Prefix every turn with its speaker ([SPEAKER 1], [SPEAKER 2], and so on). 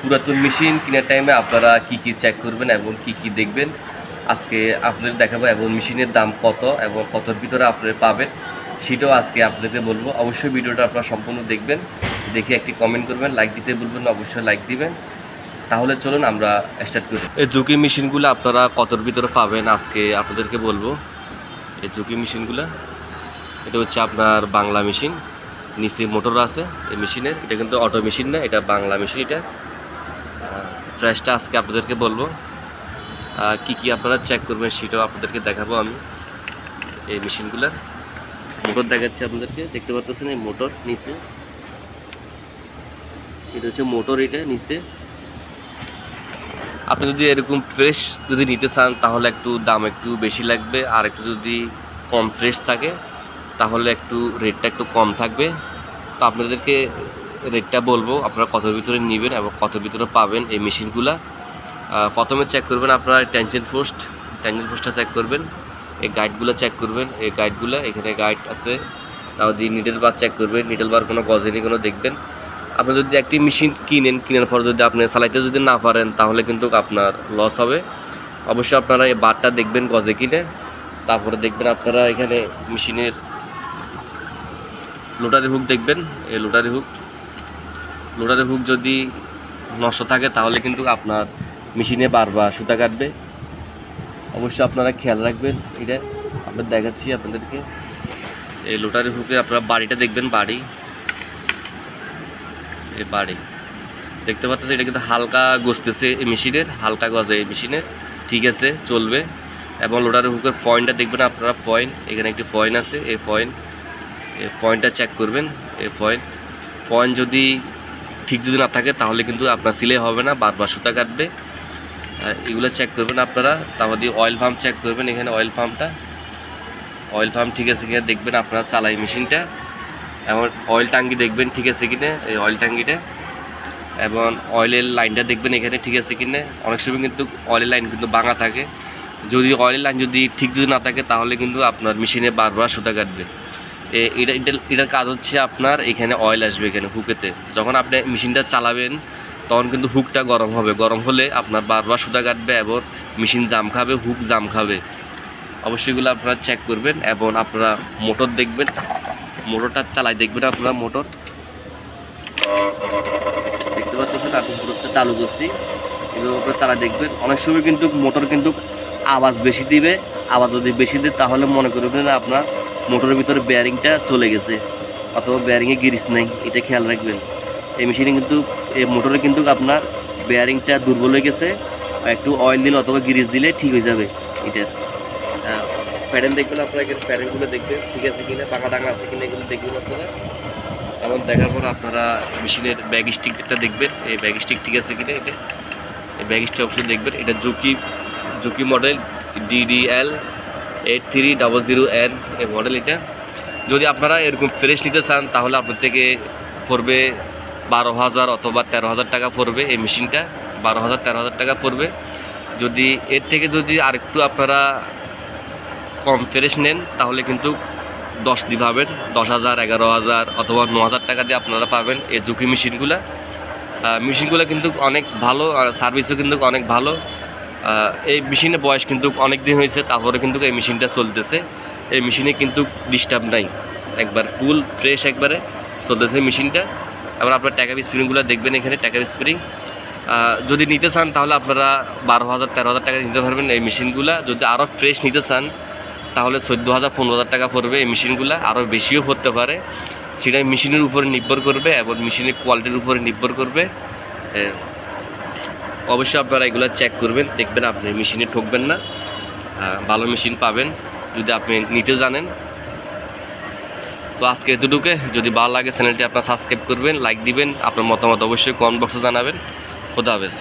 [SPEAKER 1] পুরাতন মেশিন কেনার টাইমে আপনারা কি কি চেক করবেন এবং কি কি দেখবেন? আজকে আপনাদের দেখাবো এবং মেশিনের দাম কত এবং কতর ভিতরে আপনারা পাবেন, সেটাও আজকে আপনাদের বলব। অবশ্যই ভিডিওটা আপনারা সম্পূর্ণ দেখবেন, দেখে একটি কমেন্ট করবেন লাইক দিতে বলবেন অবশ্যই লাইক দিবেন। তাহলে চলুন আমরা স্টার্ট করি। এই ঝুঁকি মেশিনগুলো আপনারা কতর ভিতরে পাবেন আজকে আপনাদেরকে বলব। এই ঝুঁকি মেশিনগুলো, এটা হচ্ছে আপনার বাংলা মেশিন, নিচে মোটর আছে এই মেশিনের, এটা কিন্তু অটো মেশিন না, এটা বাংলা মেশিন এটা। প্রাইসটা আজকে আপনাদেরকে বলব। কি কি আপনারা চেক করবেন সেটাও আপনাদেরকে দেখাবো আমি এই মেশিনগুলোর মোটর দেখাচ্ছি আপনাদেরকে, দেখতে পাচ্ছেন এই মোটর নিচে। এটা হচ্ছে মোটর এটা নিচে। আপনি যদি এরকম ফ্রেশ যদি নিতে চান, তাহলে একটু দাম একটু বেশি লাগবে। আর একটু যদি কম ফ্রেশ থাকে, তাহলে একটু রেটটা একটু কম থাকবে। তো আপনাদেরকে রেটটা বলব, আপনারা কতর ভিতরে নেবেন এবং কতর ভিতরে পাবেন এই মেশিনগুলা। প্রথমে চেক করবেন আপনারা টেনশন পোস্ট টেনশন পোস্টটা চেক করবেন, এই গাইডগুলো চেক করবেন, এই গাইডগুলো এখানে গাইড আছে তাও দিয়ে নিডেল বার চেক করবেন নিডেল বার কোনো গজেনি কোনো দেখবেন। আপনি যদি একটি মেশিন কিনেন, কেনার পর যদি আপনি চালাইতে যদি না পারেন, তাহলে কিন্তু আপনার লস হবে। অবশ্যই আপনারা এই বারটা দেখবেন গজে কিনে, তারপরে দেখবেন আপনারা এখানে মেশিনের লোটারি হুক দেখবেন, এই লোটারি হুক লোটারি হুক যদি নষ্ট থাকে, তাহলে কিন্তু আপনার মেশিনে বারবার সুতা কাটবে। অবশ্যই আপনারা খেয়াল রাখবেন এটা। আপনার দেখাচ্ছি আপনাদেরকে। এই লোটারি হুকে আপনারা বাড়িটা দেখবেন, বাড়ি। এই বাড়ি। দেখতে পাচ্ছেন, এটা কিন্তু হালকা গসতেছে এই মেশিনের, হালকা গজে এই মেশিনের। ঠিক আছে, চলবে। এবং লোটারি হুকের পয়েন্টটা দেখবেন আপনারা, পয়েন্ট। এখানে একটি পয়েন্ট আছে, এই পয়েন্ট। এই পয়েন্টটা চেক করবেন, এই পয়েন্ট। পয়েন্ট যদি ঠিক যদি না থাকে, তাহলে কিন্তু আপনার সিলে হবে না বারবার সুতা কাটবে। এগুলো চেক করবেন আপনারা। তারপর দিয়ে অয়েল পাম্প চেক করবেন এখানে অয়েল পাম্পটা অয়েল পাম্প ঠিক আছে কিনা দেখবেন আপনারা চালাই মেশিনটা। এবং অয়েল টাঙ্কি দেখবেন ঠিক আছে কিনা, এই অয়েল টাঙ্কিটা এবং অয়েলের লাইনটা দেখবেন এখানে ঠিক আছে কিনা। অনেক সময় কিন্তু অয়েলের লাইন কিন্তু ভাঙা থাকে। যদি অয়েলের লাইন যদি ঠিক যদি না থাকে, তাহলে কিন্তু আপনার মেশিনে বারবার সুতা কাটবে। এটা, এটা- এটার কাজ হচ্ছে আপনার এখানে অয়েল আসবে এখানে হুকেতে যখন আপনি মেশিনটা চালাবেন, তখন কিন্তু হুকটা গরম হবে। গরম হলে আপনার বারবার সুতা কাটবে এবং মেশিন জাম খাবে হুক জাম খাবে। অবশ্যই এগুলো আপনারা চেক করবেন এবং আপনারা মোটর দেখবেন। মোটরটা চালাই দেখবেন আপনারা মোটর দেখতে পাচ্ছেন আমি মোটরটা চালু করছি। এভাবে আপনারা চালাই দেখবেন। অনেক সময় কিন্তু মোটর কিন্তু আওয়াজ বেশি দিবে। আওয়াজ যদি বেশি দেয়, তাহলে মনে করবেন আপনার মোটরের ভিতরে বেয়ারিংটা চলে গেছে, অথবা বেয়ারিংয়ে গিরিস নেই, এটা খেয়াল রাখবেন। এই মেশিনে কিন্তু, এই মোটরে কিন্তু আপনার বেয়ারিংটা দুর্বল হয়ে গেছে একটু অয়েল দিলে অথবা গিরিস দিলে ঠিক হয়ে যাবে এটার। প্যাডেল দেখবেন আপনারা প্যাডেলগুলো দেখবেন, ঠিক আছে কিনা, পাকা ডাঙা আছে কিনা এগুলো দেখবেন আপনারা। এবং দেখার পর আপনারা মেশিনের ব্যাগ স্টিকটা দেখবেন, এই ব্যাগ স্টিক ঠিক আছে কিনা এটা। এই ব্যাগ স্টিক অবশ্যই দেখবেন, এটা Juki Juki model DDL eight three double zero N এই মডেল এটা। যদি আপনারা এরকম ফ্রেশ নিতে চান, তাহলে আপনার থেকে পড়বে বারো হাজার অথবা তেরো হাজার টাকা পড়বে এই মেশিনটা। বারো হাজার, তেরো হাজার টাকা পড়বে। যদি এর থেকে যদি আরেকটু আপনারা কম ফ্রেশ নেন, তাহলে কিন্তু দশ দিয়ে পাবেন দশ হাজার, এগারো হাজার অথবা ন হাজার টাকা দিয়ে আপনারা পাবেন এই ঝুঁকি মেশিনগুলো। মেশিনগুলো কিন্তু অনেক ভালো, আর সার্ভিসও কিন্তু অনেক ভালো। এই মেশিনের বয়স কিন্তু অনেক দিন হয়েছে, তারপরে কিন্তু এই মেশিনটা চলতেছে। এই মেশিনে কিন্তু ডিস্টার্ব নাই। একবার ফুল ফ্রেশ একবারে চলতেছে মেশিনটা। এবার আপনার ট্যাকাপ স্প্রিংগুলো দেখবেন এখানে ট্যাকাপ স্প্রিং যদি নিতে চান তাহলে আপনারা বারো হাজার, তেরো হাজার টাকা নিতে পারবেন এই মেশিনগুলো যদি আরও ফ্রেশ নিতে চান, তাহলে চোদ্দ হাজার, পনেরো হাজার টাকা পড়বে এই মেশিনগুলো আরও বেশিও পড়তে পারে। সেটা মেশিনের উপরে নির্ভর করবে এবং মেশিনের কোয়ালিটির উপরে নির্ভর করবে। অবশ্যই আপনারা এগুলো চেক করবেন, দেখবেন আপনি মেশিনে ঠকবেন না। ভালো মেশিন পাবেন, যদি আপনি নিতে জানেন। তো আজকে এতটুকু। যদি ভালো লাগে চ্যানেলটি আপনার সাবস্ক্রাইব করবেন লাইক দিবেন। আপনার মতামত অবশ্যই কমেন্ট বক্সে জানাবেন। খোদা হাফেজ।